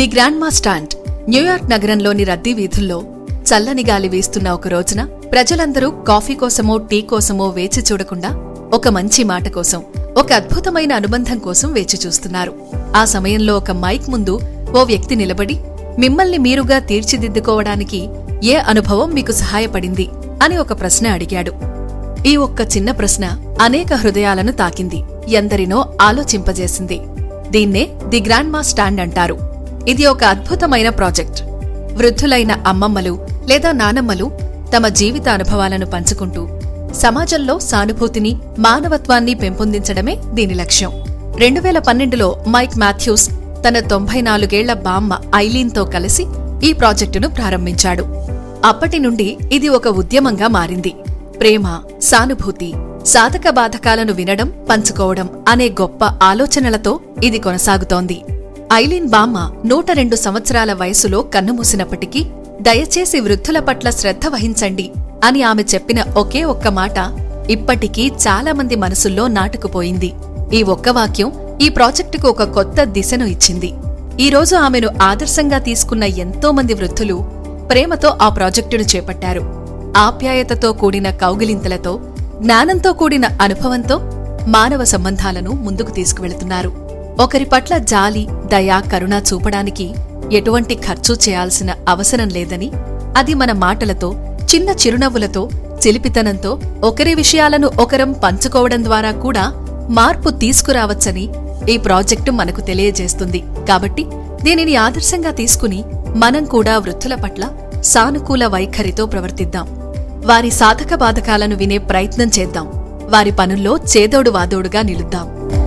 The grandma stand New York నగరంలోని రద్దీ వీధుల్లో చల్లని గాలి వీస్తున్న ఒక రోజున ప్రజలందరూ కాఫీ కోసమో టీ కోసమో వేచి చూడకుండా ఒక మంచి మాట కోసం ఒక అద్భుతమైన అనుబంధం కోసం వేచి చూస్తున్నారు. ఆ సమయంలో ఒక మైక్ ముందు ఓ వ్యక్తి నిలబడి మిమ్మల్ని మీరుగా తీర్చిదిద్దుకోవడానికి ఏ అనుభవం మీకు సహాయపడింది? అని ఒక ప్రశ్న అడిగాడు. ఈ ఒక్క చిన్న ప్రశ్న అనేక హృదయాలను తాకింది ఎందరినో ఆలోచింపజేసింది. దీన్నే ది గ్రాండ్మా స్టాండ్ అంటారు. ఇది ఒక అద్భుతమైన ప్రాజెక్ట్. వృద్ధులైన అమ్మమ్మలు లేదా నానమ్మలు తమ జీవిత అనుభవాలను పంచుకుంటూ సమాజంలో సానుభూతిని మానవత్వాన్ని పెంపొందించడమే దీని లక్ష్యం. రెండు వేల పన్నెండులో మైక్ మాథ్యూస్ తన తొంభై నాలుగేళ్ళ బామ్మ ఐలీన్తో కలిసి ఈ ప్రాజెక్టును ప్రారంభించాడు. అప్పటి నుండి ఇది ఒక ఉద్యమంగా మారింది. ప్రేమ సానుభూతి సాధక బాధకాలను వినడం పంచుకోవడం అనే గొప్ప ఆలోచనలతో ఇది కొనసాగుతోంది. ఐలీన్ బామ్మ నూట రెండు సంవత్సరాల వయసులో కన్నుమూసినప్పటికీ దయచేసి వృద్ధుల పట్ల శ్రద్ధ వహించండి అని ఆమె చెప్పిన ఒకే ఒక్క మాట ఇప్పటికీ చాలామంది మనసుల్లో నాటుకుపోయింది. ఈ ఒక్క వాక్యం ఈ ప్రాజెక్టుకు ఒక కొత్త దిశను ఇచ్చింది. ఈ రోజు ఆమెను ఆదర్శంగా తీసుకున్న ఎంతోమంది వృద్ధులు ప్రేమతో ఆ ప్రాజెక్టును చేపట్టారు. ఆప్యాయతతో కూడిన కౌగిలింతలతో జ్ఞానంతో కూడిన అనుభవంతో మానవ సంబంధాలను ముందుకు తీసుకువెళుతున్నారు. ఒకరి పట్ల జాలి దయా కరుణ చూపడానికి ఎటువంటి ఖర్చు చేయాల్సిన అవసరం లేదని అది మన మాటలతో చిన్న చిరునవ్వులతో చిలిపితనంతో ఒకరి విషయాలను ఒకరం పంచుకోవడం ద్వారా కూడా మార్పు తీసుకురావచ్చని ఈ ప్రాజెక్టు మనకు తెలియజేస్తుంది. కాబట్టి దీనిని ఆదర్శంగా తీసుకుని మనం కూడా వృద్ధుల పట్ల సానుకూల వైఖరితో ప్రవర్తిద్దాం. వారి సాధక బాధకాలను వినే ప్రయత్నం చేద్దాం. వారి పనుల్లో చేదోడు వాదోడుగా నిలుద్దాం.